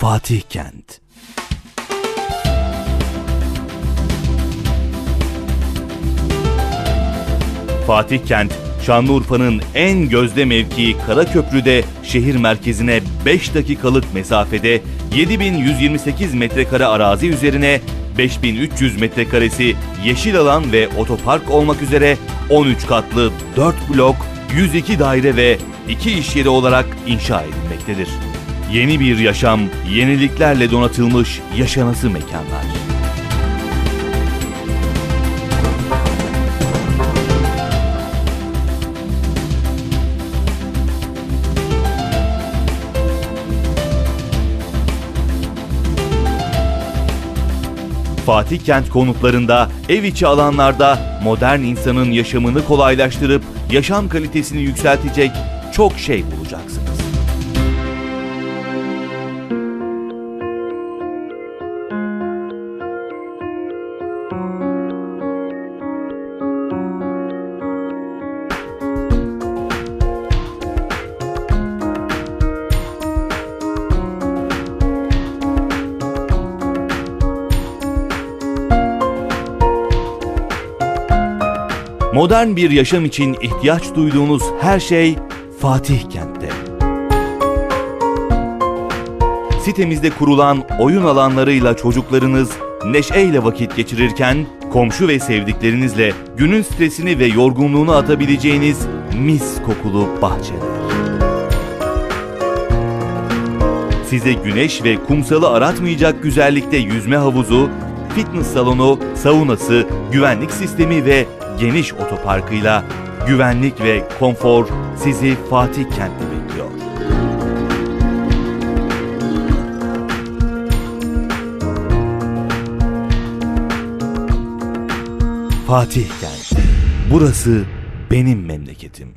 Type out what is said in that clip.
Fatih Kent. Fatih Kent, Şanlıurfa'nın en gözde mevkii Karaköprü'de şehir merkezine 5 dakikalık mesafede 7128 metrekare arazi üzerine 5300 metrekaresi yeşil alan ve otopark olmak üzere 13 katlı 4 blok, 102 daire ve 2 iş yeri olarak inşa edilmektedir. Yeni bir yaşam, yeniliklerle donatılmış yaşanası mekanlar. Fatih Kent konutlarında, ev içi alanlarda modern insanın yaşamını kolaylaştırıp yaşam kalitesini yükseltecek çok şey bulacaksınız. Modern bir yaşam için ihtiyaç duyduğunuz her şey Fatih Kent'te. Sitemizde kurulan oyun alanlarıyla çocuklarınız neşeyle vakit geçirirken komşu ve sevdiklerinizle günün stresini ve yorgunluğunu atabileceğiniz mis kokulu bahçeler. Size güneş ve kumsalı aratmayacak güzellikte yüzme havuzu, fitness salonu, saunası, güvenlik sistemi ve geniş otoparkıyla güvenlik ve konfor sizi Fatih Kent'te bekliyor. Fatih Kent. Burası benim memleketim.